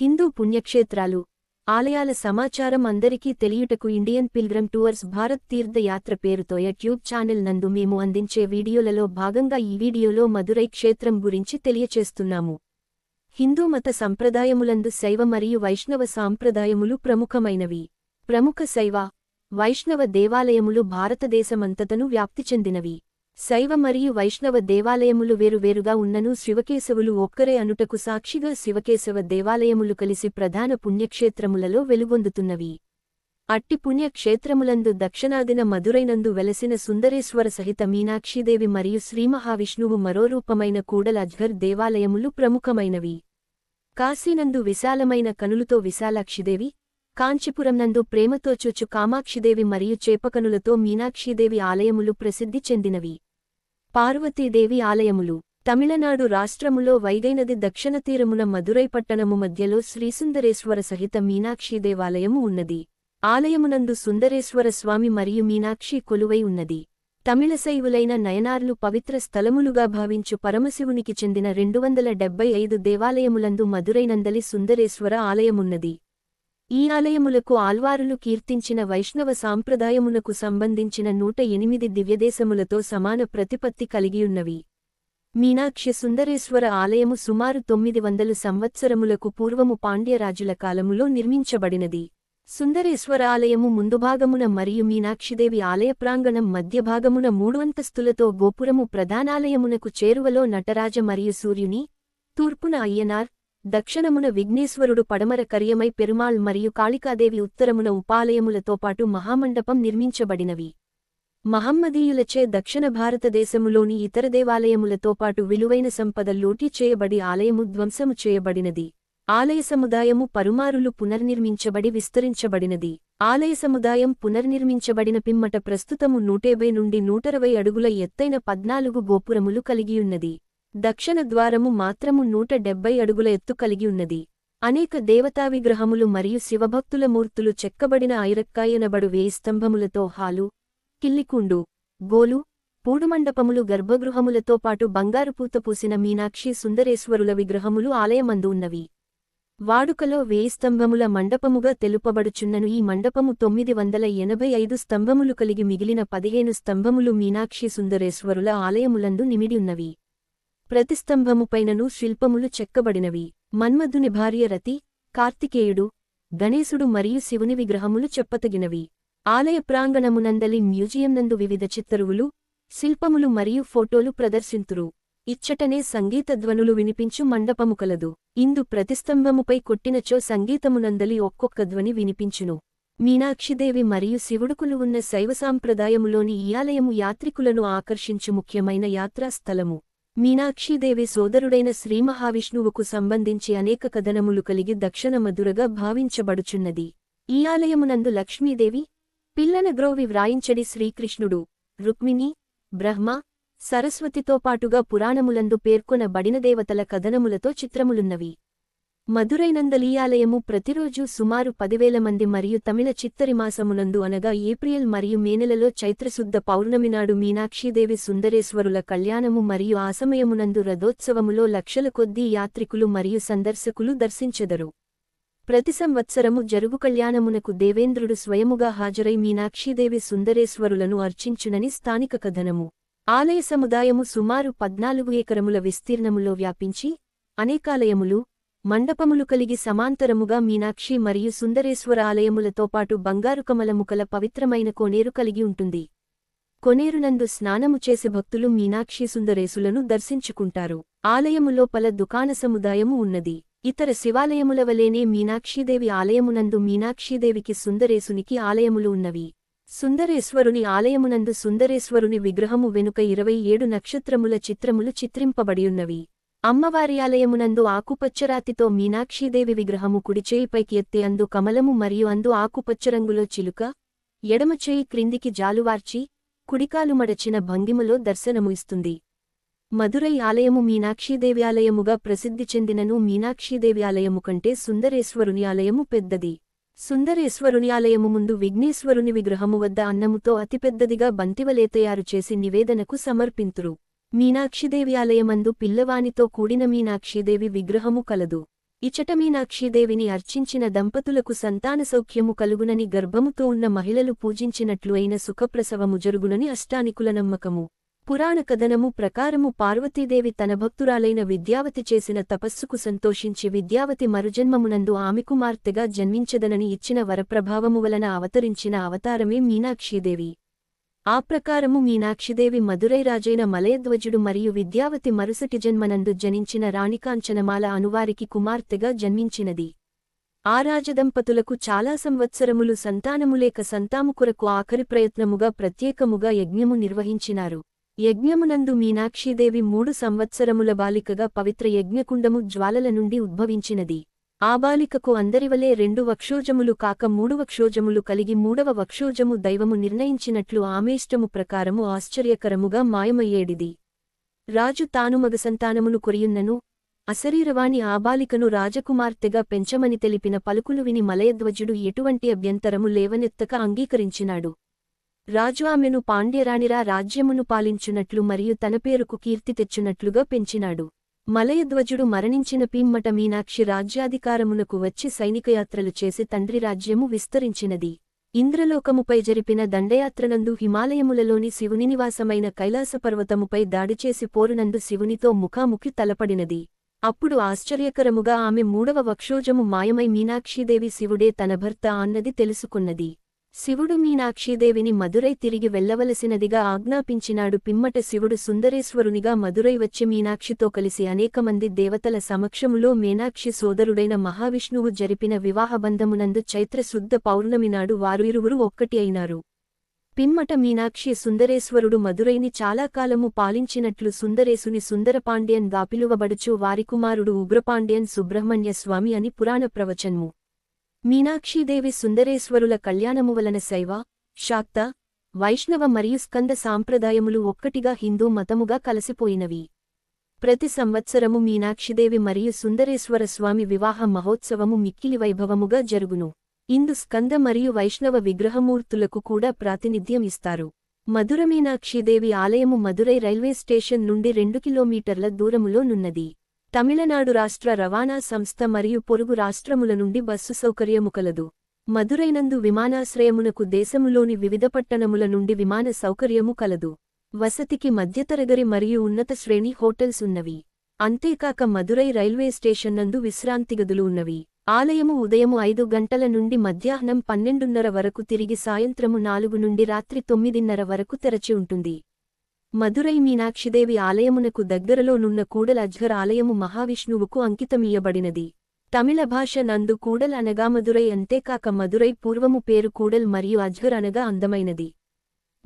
హిందూ పుణ్యక్షేత్రాలు ఆలయాల సమాచారం అందరికీ తెలియుటకు Indian pilgrim tours Bharat Tirthayatra పేరుతో యూట్యూబ్ ఛానల్ నందు మేము అందించే వీడియోలలో భాగంగా ఈ వీడియోలో మదురై క్షేత్రం గురించి తెలియచేస్తున్నాము. హిందూ మత సంప్రదాయములందు శైవ మరియు వైష్ణవ సాంప్రదాయములు ప్రముఖమైనవి. ప్రముఖ శైవ వైష్ణవ దేవాలయములు భారతదేశమంతటను వ్యాప్తి చెందినవి. శైవ మరియు వైష్ణవ దేవాలయములు వేరువేరుగా ఉన్నను శివకేశవులు ఒక్కరే అనుటకు సాక్షిగా శివకేశవ దేవాలయములు కలిసి ప్రధాన పుణ్యక్షేత్రములలో వెలుగొందుతున్నవి. అట్టి పుణ్యక్షేత్రములందు దక్షిణాదిన మధురైనందు వెలసిన సుందరేశ్వర సహిత మీనాక్షీదేవి మరియు శ్రీమహావిష్ణువు మరో రూపమైన కూడల అజ్ఘర్ దేవాలయములు ప్రముఖమైనవి. కాశీనందు విశాలమైన కనులతో విశాలాక్షిదేవి కాంచీపురంనందు ప్రేమతో చూచు కామాక్షిదేవి మరియు చేపకనులతో మీనాక్షీదేవి ఆలయములు ప్రసిద్ధి చెందినవి. పార్వతీదేవి ఆలయములు. తమిళనాడు రాష్ట్రములో వైగైనది దక్షిణ తీరమున మదురై పట్టణము మధ్యలో శ్రీసుందరేశ్వర సహిత మీనాక్షి దేవాలయము ఉన్నది. ఆలయమునందు సుందరేశ్వర స్వామి మరియు మీనాక్షి కొలువై ఉన్నది. తమిళ శైవులైన నయనార్లు పవిత్ర స్థలములుగా భావించు పరమశివునికి చెందిన రెండు వందల డెబ్బై ఐదు దేవాలయములందు మదురైనందలి సుందరేశ్వర ఆలయమున్నది. ఈ ఆలయములకు ఆల్వారులు కీర్తించిన వైష్ణవ సాంప్రదాయమునకు సంబంధించిన నూట ఎనిమిది దివ్యదేశములతో సమాన ప్రతిపత్తి కలిగియున్నవి. మీనాక్షి సుందరేశ్వర ఆలయము సుమారు తొమ్మిది వందలు సంవత్సరములకు పూర్వము పాండ్యరాజుల కాలములో నిర్మించబడినది. సుందరేశ్వర ఆలయము ముందుభాగమున మరియు మీనాక్షిదేవి ఆలయ ప్రాంగణం మధ్యభాగమున మూడువంతస్తులతో గోపురము ప్రధానాలయమునకు చేరువలో నటరాజ మరియు సూర్యుని తూర్పున అయ్యనార్ దక్షిణమున విఘ్నేశ్వరుడు పడమర కరియమై పెరుమాళ్ మరియు కాళికాదేవి ఉత్తరమున ఉపాలయములతో పాటు మహామండపం నిర్మించబడినవి. మహమ్మదీయులచే దక్షిణ భారతదేశములోని ఇతర దేవాలయములతో పాటు విలువైన సంపద లూటీ చేయబడి ఆలయము ధ్వంసము చేయబడినది. ఆలయ సముదాయము పరుమారులు పునర్నిర్మించబడి విస్తరించబడినది. ఆలయ సముదాయం పునర్నిర్మించబడిన పిమ్మట ప్రస్తుతము నూటేబై నుండి నూటరవై అడుగుల ఎత్తైన పద్నాలుగు గోపురములు కలిగియున్నది. దక్షిణ ద్వారము మాత్రము నూట డెబ్బై అడుగుల ఎత్తు కలిగి ఉన్నది. అనేక దేవతా విగ్రహములు మరియు శివభక్తుల మూర్తులు చెక్కబడిన ఐరక్కాయనబడు వేయి స్తంభములతో హాలు కిల్లికుండు గోలు పూడుమండపములు గర్భగృహములతో పాటు బంగారుపూత పూసిన మీనాక్షి సుందరేశ్వరుల విగ్రహములు ఆలయమందు ఉన్నవి. వాడుకలో వేయి స్తంభముల మండపముగా తెలుపబడుచున్నను. ఈ మండపము తొమ్మిది వందల ఎనభై ఐదు స్తంభములు కలిగి మిగిలిన పదిహేను స్తంభములు మీనాక్షి సుందరేశ్వరుల ఆలయములందు నిమిడియున్నవి ప్రతిస్తంభముపైనను శిల్పములు చెక్కబడినవి. మన్మధుని భార్య రతి కార్తికేయుడు గణేశుడు మరియు శివుని విగ్రహములు చెప్పతగినవి. ఆలయ ప్రాంగణమునందలి మ్యూజియంనందు వివిధ చిత్తరువులు శిల్పములు మరియు ఫోటోలు ప్రదర్శింతురు. ఇచ్చటనే సంగీత ధ్వనులు వినిపించు మండపము కలదు. ఇందు ప్రతిస్తంభముపై కొట్టినచో సంగీతమునందలి ఒక్కొక్క ధ్వని వినిపించును. మీనాక్షిదేవి మరియు శివుడుకులు ఉన్న శైవ సాంప్రదాయములోని ఈ ఆలయము యాత్రికులను ఆకర్షించు ముఖ్యమైన యాత్రాస్థలము. మీనాక్షీదేవి సోదరుడైన శ్రీమహావిష్ణువుకు సంబంధించి అనేక కథనములు కలిగి దక్షిణ మధురగా భావించబడుచున్నది. ఈ ఆలయమునందు లక్ష్మీదేవి పిల్లన గ్రోవి వ్రాయించడి శ్రీకృష్ణుడు రుక్మిణి బ్రహ్మ సరస్వతితో పాటుగా పురాణములందు పేర్కొనబడిన దేవతల కథనములతో చిత్రములున్నవి. మధురైనందలీయాలయము ప్రతిరోజు సుమారు పదివేల మంది మరియు తమిళ చిత్తరిమాసమునందు అనగా ఏప్రిల్ మరియు మే నెలలో చైత్రశుద్ధ పౌర్ణమి నాడు మీనాక్షీదేవి సుందరేశ్వరుల కళ్యాణము మరియు ఆసమయమునందు రథోత్సవములో లక్షల కొద్దీ యాత్రికులు మరియు సందర్శకులు దర్శించెదరు. ప్రతి సంవత్సరము జరుగు కళ్యాణమునకు దేవేంద్రుడు స్వయముగా హాజరై మీనాక్షీదేవి సుందరేశ్వరులను అర్చించునని స్థానిక కథనము. ఆలయ సముదాయము సుమారు పద్నాలుగు ఎకరముల విస్తీర్ణములో వ్యాపించి అనేకాలయములు మండపములు కలిగి సమాంతరముగా మీనాక్షి మరియు సుందరేశ్వర ఆలయములతో పాటు బంగారు కమలముకల పవిత్రమైన కోనేరు కలిగి ఉంటుంది. కొనేరునందు స్నానము చేసే భక్తులు మీనాక్షి సుందరేశులను దర్శించుకుంటారు. ఆలయములో పల దుకాణ సముదాయము ఉన్నది. ఇతర శివాలయముల వలేనే మీనాక్షీదేవి ఆలయమునందు మీనాక్షీదేవికి సుందరేశునికి ఆలయములు ఉన్నవి. సుందరేశ్వరుని ఆలయమునందు సుందరేశ్వరుని విగ్రహము వెనుక ఇరవై ఏడు నక్షత్రముల చిత్రములు చిత్రింపబడియున్నవి అమ్మవారి ఆలయమునందు ఆకుపచ్చరాతితో మీనాక్షీదేవి విగ్రహము కుడిచేయిపైకి ఎత్తే అందు కమలము మరియు అందు ఆకుపచ్చరంగులో చిలుక ఎడమచేయి క్రిందికి జాలువార్చి కుడికాలు మడచిన భంగిమలో దర్శనము ఇస్తుంది. మధురై ఆలయము మీనాక్షీదేవి ఆలయముగా ప్రసిద్ధి చెందినను మీనాక్షీదేవి ఆలయము కంటే సుందరేశ్వరుని ఆలయము పెద్దది. సుందరేశ్వరుని ఆలయము ముందు విఘ్నేశ్వరుని విగ్రహము వద్ద అన్నముతో అతిపెద్దదిగా బంతివలే తయారు చేసి నివేదనకు సమర్పింతురు. మీనాక్షిదేవి ఆలయమందు పిల్లవానితో కూడిన మీనాక్షిదేవి విగ్రహము కలదు. ఇచట మీనాక్షిదేవిని అర్చించిన దంపతులకు సంతాన సౌఖ్యము కలుగునని గర్భముతో ఉన్న మహిళలు పూజించినట్లు అయిన సుఖప్రసవము జరుగునని అష్టానికుల నమ్మకము. పురాణ కథనము ప్రకారము పార్వతీదేవి తన భక్తురాలైన విద్యావతి చేసిన తపస్సుకు సంతోషించి విద్యావతి మరుజన్మమునందు ఆమె కుమార్తెగా జన్మించదనని ఇచ్చిన వరప్రభావము వలన అవతరించిన అవతారమే మీనాక్షీదేవి. ఆ ప్రకారము మీనాక్షిదేవి మధురైరాజైన మలయధ్వజుడు మరియు విద్యావతి మరుసటి జన్మనందు జనించిన రాణికాంచనమాల అనువారికి కుమార్తెగా జన్మించినది. ఆ రాజదంపతులకు చాలా సంవత్సరములు సంతానములేక సంతాము కొరకు ఆఖరి ప్రయత్నముగా ప్రత్యేకముగా యజ్ఞము నిర్వహించినారు. యజ్ఞమునందు మీనాక్షీదేవి మూడు సంవత్సరముల బాలికగా పవిత్ర యజ్ఞకుండము జ్వాలల నుండి ఉద్భవించినది. ఆబాలికకు అందరివలే రెండు వక్షోజములు కాక మూడు వక్షోజములు కలిగి మూడవ వక్షోజము దైవము నిర్ణయించినట్లు ఆమేష్టము ప్రకారము ఆశ్చర్యకరముగా మాయమయ్యేడిది. రాజు తాను మగసంతానమును కొరియున్నను అశరీరవాణి ఆబాలికను రాజకుమార్తెగా పెంచమని తెలిపిన పలుకులు విని మలయధ్వజుడు ఎటువంటి అభ్యంతరము లేవనెత్తక అంగీకరించినాడు. రాజు ఆమెను పాండ్యరాణిరా రాజ్యమును పాలించునట్లు మరియు తన పేరుకు కీర్తి తెచ్చునట్లుగా పెంచినాడు. మలయధ్వజుడు మరణించిన పిమ్మట మీనాక్షి రాజ్యాధికారమునకు వచ్చి సైనికయాత్రలు చేసి తండ్రి రాజ్యము విస్తరించినది. ఇంద్రలోకముపై జరిపిన దండయాత్రనందు హిమాలయములలోని శివుని నివాసమైన కైలాసపర్వతముపై దాడిచేసి పోరునందు శివునితో ముఖాముఖి తలపడినది. అప్పుడు ఆశ్చర్యకరముగా ఆమె మూడవ వక్షోజము మాయమై మీనాక్షీదేవి శివుడే తన భర్త అన్నది తెలుసుకున్నది. శివుడు మీనాక్షీదేవిని మదురై తిరిగి వెళ్ళవలసినదిగా ఆజ్ఞాపించినాడు పిమ్మట శివుడు సుందరేశ్వరునిగా మదురై వచ్చి మీనాక్షితో కలిసి అనేకమంది దేవతల సమక్షములో మీనాక్షి సోదరుడైన మహావిష్ణువు జరిపిన వివాహబంధమునందు చైత్రశుద్ధ పౌర్ణమి నాడు వారు ఇరువురు ఒక్కటి అయినారు. పిమ్మట మీనాక్షి సుందరేశ్వరుడు మదురైని చాలాకాలము పాలించినట్లు సుందరేశుని సుందరపాండ్యన్ దాపిలువబడుచు వారి కుమారుడు ఉగ్రపాండ్యన్ సుబ్రహ్మణ్య స్వామి అని పురాణ ప్రవచన్ము. మీనాక్షీదేవి సుందరేశ్వరుల కళ్యాణము వలన శైవ శాక్త వైష్ణవ మరియు స్కంద సాంప్రదాయములు ఒక్కటిగా హిందూ మతముగా కలసిపోయినవి. ప్రతి సంవత్సరము మీనాక్షిదేవి మరియు సుందరేశ్వర స్వామి వివాహ మహోత్సవము మిక్కిలి వైభవముగా జరుగును. ఇందు స్కంద మరియు వైష్ణవ విగ్రహమూర్తులకు కూడా ప్రాతినిధ్యం ఇస్తారు. మధుర మీనాక్షిదేవి ఆలయము మధురై రైల్వే స్టేషన్ నుండి రెండు కిలోమీటర్ల దూరములో నున్నది. తమిళనాడు రాష్ట్ర రవాణా సంస్థ మరియు పొరుగు రాష్ట్రముల నుండి బస్సు సౌకర్యము కలదు. మదురైనందు విమానాశ్రయమునకు దేశములోని వివిధ పట్టణముల నుండి విమాన సౌకర్యము కలదు. వసతికి మధ్యతరగరి మరియు ఉన్నత శ్రేణి హోటల్స్ ఉన్నవి. అంతేకాక మదురై రైల్వే స్టేషన్ నందు విశ్రాంతి గదులు ఉన్నవి. ఆలయము ఉదయము ఐదు గంటల నుండి మధ్యాహ్నం పన్నెండున్నర వరకు తిరిగి సాయంత్రము నాలుగు నుండి రాత్రి తొమ్మిదిన్నర వరకు తెరచి ఉంటుంది. మధురై మీనాక్షిదేవి ఆలయమునకు దగ్గరలో నున్న కూడల్ ఆలయము మహావిష్ణువుకు అంకితమీయబడినది తమిళ భాష నందు కూడల్ అనగా మధురై అంతేకాక మధురై పూర్వము పేరు కూడల్ మరియు అజ్ఘర్ అనగా అందమైనది.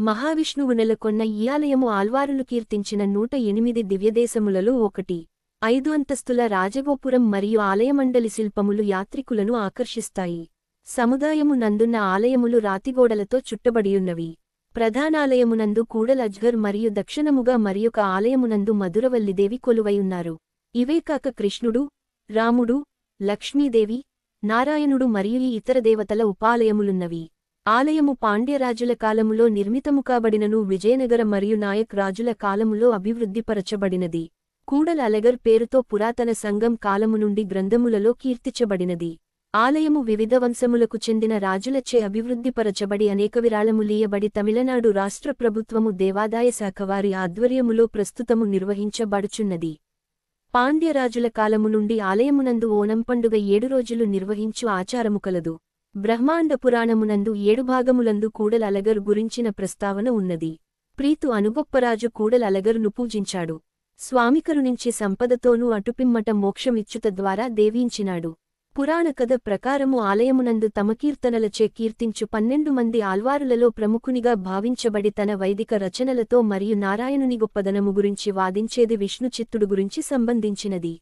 మహావిష్ణువు నెలకొన్న ఈ ఆలయము ఆల్వారులు కీర్తించిన నూట ఎనిమిది దివ్యదేశములలో ఒకటి. ఐదు అంతస్తుల రాజగోపురం మరియు ఆలయమండలి శిల్పములు యాత్రికులను ఆకర్షిస్తాయి. సముదాయము నందున్న ఆలయములు రాతిగోడలతో చుట్టబడియున్నవి. ప్రధానాలయమునందు కూడలజ్గర్ మరియు దక్షిణముగా మరియొక ఆలయమునందు మధురవల్లిదేవి కొలువైయున్నారు ఇవే కాక కృష్ణుడు రాముడు లక్ష్మీదేవి నారాయణుడు మరియు ఈ ఇతర దేవతల ఉపాలయములున్నవి. ఆలయము పాండ్యరాజుల కాలములో నిర్మితము కాబడినను విజయనగర మరియు నాయక్ రాజుల కాలములో అభివృద్ధిపరచబడినది. కూడల అలగర్ పేరుతో పురాతన సంఘం కాలము నుండి గ్రంథములలో కీర్తించబడినది. ఆలయము వివిధ వంశములకు చెందిన రాజులచే అభివృద్ధిపరచబడి అనేక విరాళములీయబడి తమిళనాడు రాష్ట్ర ప్రభుత్వము దేవాదాయ శాఖ వారి ఆధ్వర్యములో ప్రస్తుతము నిర్వహించబడుచున్నది. పాండ్యరాజుల కాలము నుండి ఆలయమునందు ఓనం పండుగ ఏడు రోజులు నిర్వహించు ఆచారము కలదు. బ్రహ్మాండ పురాణమునందు ఏడు భాగములందు కూడల అలగర్ గురించిన ప్రస్తావన ఉన్నది. ప్రీతు అనుగొప్పరాజు కూడల అలగరును పూజించాడు. స్వామికరునించి సంపదతోనూ అటుపిమ్మట మోక్షమిచ్చుత ద్వారా దేవించినాడు. పురాణ కథ ప్రకారము ఆలయమునందు తమ కీర్తనలచే కీర్తించు పన్నెండు మంది ఆల్వారులలో ప్రముఖునిగా భావించబడి తన వైదిక రచనలతో మరియు నారాయణుని గొప్పదనము గురించి వాదించేది విష్ణుచిత్తుడు గురించి సంబంధించినది.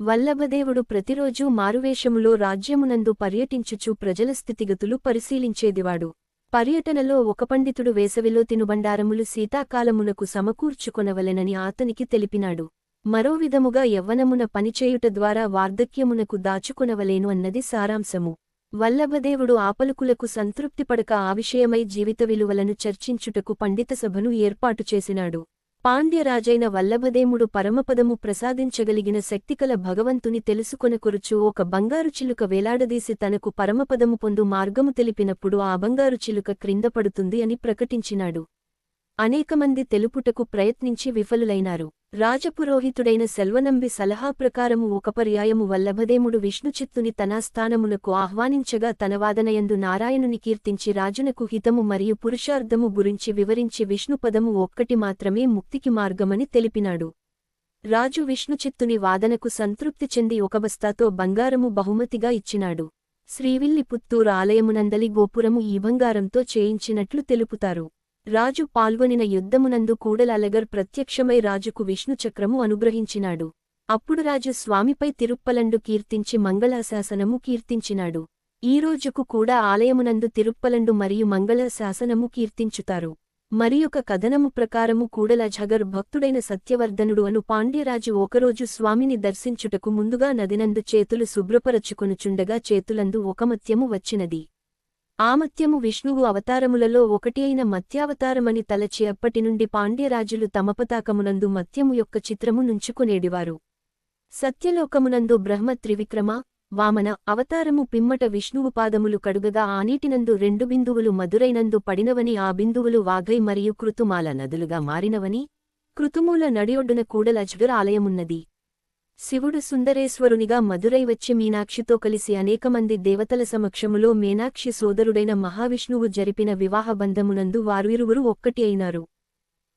వల్లభదేవుడు ప్రతిరోజూ మారువేషములో రాజ్యమునందు పర్యటించుచు ప్రజల స్థితిగతులు పరిశీలించేదివాడు. పర్యటనలో ఒక పండితుడు వేసవిలో తినుబండారములు శీతాకాలమునకు సమకూర్చుకొనవలెనని ఆతనికి తెలిపినాడు. మరో విధముగా యవ్వనమున పనిచేయుట ద్వారా వార్ధక్యమునకు దాచుకొనవలేను అన్నది సారాంశము. వల్లభదేవుడు ఆపలుకులకు సంతృప్తిపడక ఆ విషయమై జీవిత విలువలను చర్చించుటకు పండిత సభను ఏర్పాటు చేసినాడు. పాండ్యరాజైన వల్లభదేముడు పరమపదము ప్రసాదించగలిగిన శక్తికల భగవంతుని తెలుసుకొనకొరుచు ఒక బంగారు చిలుక వేలాడదీసి తనకు పరమపదము పొందు మార్గము తెలిపినప్పుడు ఆ బంగారు చిలుక క్రిందపడుతుంది అని ప్రకటించినాడు. అనేకమంది తెలుపుటకు ప్రయత్నించి విఫలులైనారు. రాజపురోహితుడైన సెల్వనంబి సలహా ప్రకారము ఒక పర్యాయము వల్లభదేముడు విష్ణుచిత్తుని తనాస్థానమునకు ఆహ్వానించగా తన వాదనయందు నారాయణుని కీర్తించి రాజునకు హితము మరియు పురుషార్థము గురించి వివరించి విష్ణుపదము ఒక్కటి మాత్రమే ముక్తికి మార్గమని తెలిపినాడు. రాజు విష్ణుచిత్తుని వాదనకు సంతృప్తి చెంది ఒక బస్తాతో బంగారము బహుమతిగా ఇచ్చినాడు. శ్రీవిల్లి పుత్తూరు ఆలయమునందలి గోపురము ఈ బంగారంతో చేయించినట్లు తెలుపుతారు. రాజు పాల్గొనిన యుద్ధమునందు కూడలలగర్ ప్రత్యక్షమై రాజుకు విష్ణుచక్రము అనుగ్రహించినాడు. అప్పుడు రాజు స్వామిపై తిరుప్పలండు కీర్తించి మంగళాశాసనము కీర్తించినాడు. ఈ రోజుకు కూడా ఆలయమునందు తిరుప్పలండు మరియు మంగళశాసనము కీర్తించుతారు. మరియొక కథనము ప్రకారము కూడల జగర్ భక్తుడైన సత్యవర్ధనుడు అను పాండ్యరాజు ఒకరోజు స్వామిని దర్శించుటకు ముందుగా నదినందు చేతులు శుభ్రపరచుకొనుచుండగా చేతులందు ఒక మత్యము వచ్చినది. ఆమత్యము విష్ణువు అవతారములలో ఒకటి అయిన మత్యావతారమని తలచి అప్పటినుండి పాండ్యరాజులు తమ పతాకమునందు మత్యము యొక్క చిత్రము నుంచుకునేడివారు. సత్యలోకమునందు బ్రహ్మ త్రివిక్రమ వామన అవతారము పిమ్మట విష్ణువు పాదములు కడుగగా ఆ నీటినందు రెండు బిందువులు మధురైనందు పడినవని ఆ బిందువులు వాఘై మరియు కృతుమాల నదులుగా మారినవని కృతుమూల నడియొడ్డున కూడలజ్గర్ ఆలయమున్నది. శివుడు సుందరేశ్వరునిగా మధురై వచ్చి మీనాక్షితో కలిసి అనేకమంది దేవతల సమక్షములో మీనాక్షి సోదరుడైన మహావిష్ణువు జరిపిన వివాహబంధమునందు వారిరువురు ఒక్కటి అయినారు.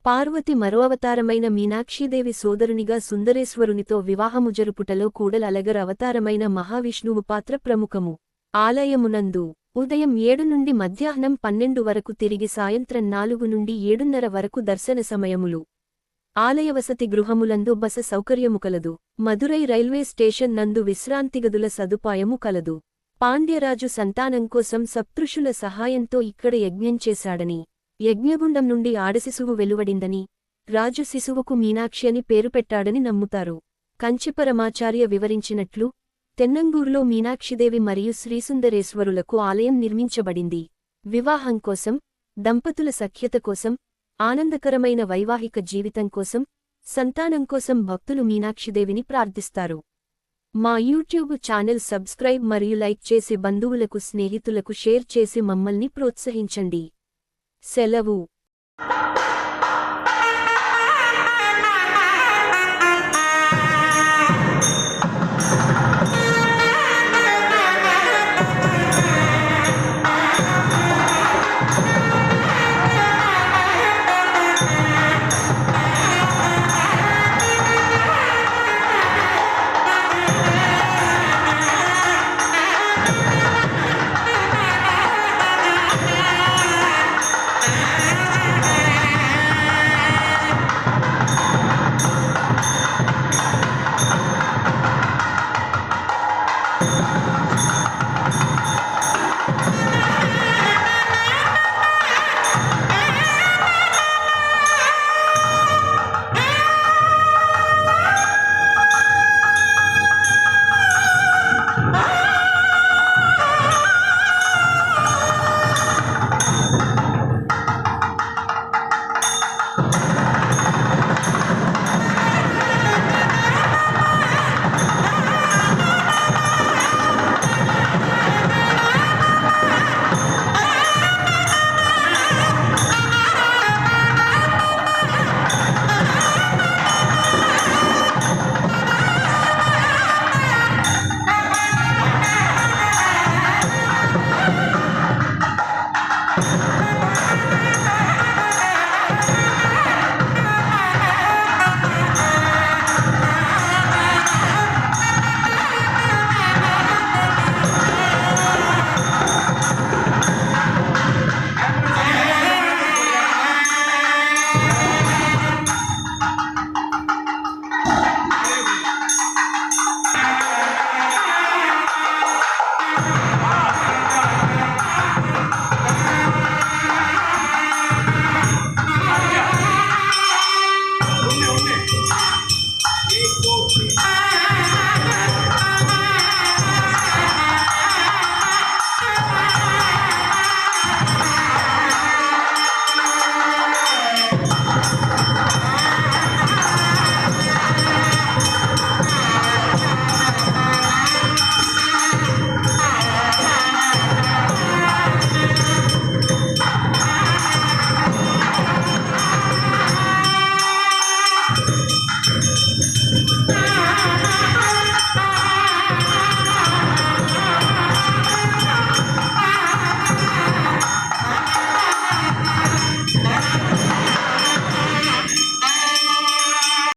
పార్వతి మరో అవతారమైన మీనాక్షీదేవి సోదరునిగా సుందరేశ్వరునితో వివాహము జరుపుటలో కూడల అవతారమైన మహావిష్ణువు పాత్ర ప్రముఖము. ఆలయమునందు ఉదయం ఏడు నుండి మధ్యాహ్నం పన్నెండు వరకు తిరిగి సాయంత్రం నాలుగు నుండి ఏడున్నర వరకు దర్శన సమయములు. ఆలయ వసతి గృహములందు బస సౌకర్యము కలదు మదురై రైల్వే స్టేషన్ నందు విశ్రాంతిగదుల సదుపాయము కలదు. పాండ్యరాజు సంతానం కోసం సప్తృషుల సహాయంతో ఇక్కడ యజ్ఞం చేశాడని యజ్ఞగుండం నుండి ఆడశిశువు వెలువడిందని రాజు శిశువుకు మీనాక్షి అని పేరు పెట్టాడని నమ్ముతారు. కంచిపరమాచార్య వివరించినట్లు తెన్నంగూరులో మీనాక్షిదేవి మరియు శ్రీసుందరేశ్వరులకు ఆలయం నిర్మించబడింది. వివాహం కోసం దంపతుల సఖ్యత కోసం ఆనందకరమైన వైవాహిక జీవితం కోసం సంతానం కోసం భక్తులు మీనాక్షిదేవిని ప్రార్థిస్తారు. మా యూట్యూబ్ ఛానల్ సబ్స్క్రైబ్ మరియు లైక్ చేసి బంధువులకు స్నేహితులకు షేర్ చేసి మమ్మల్ని ప్రోత్సహించండి. సెలవు.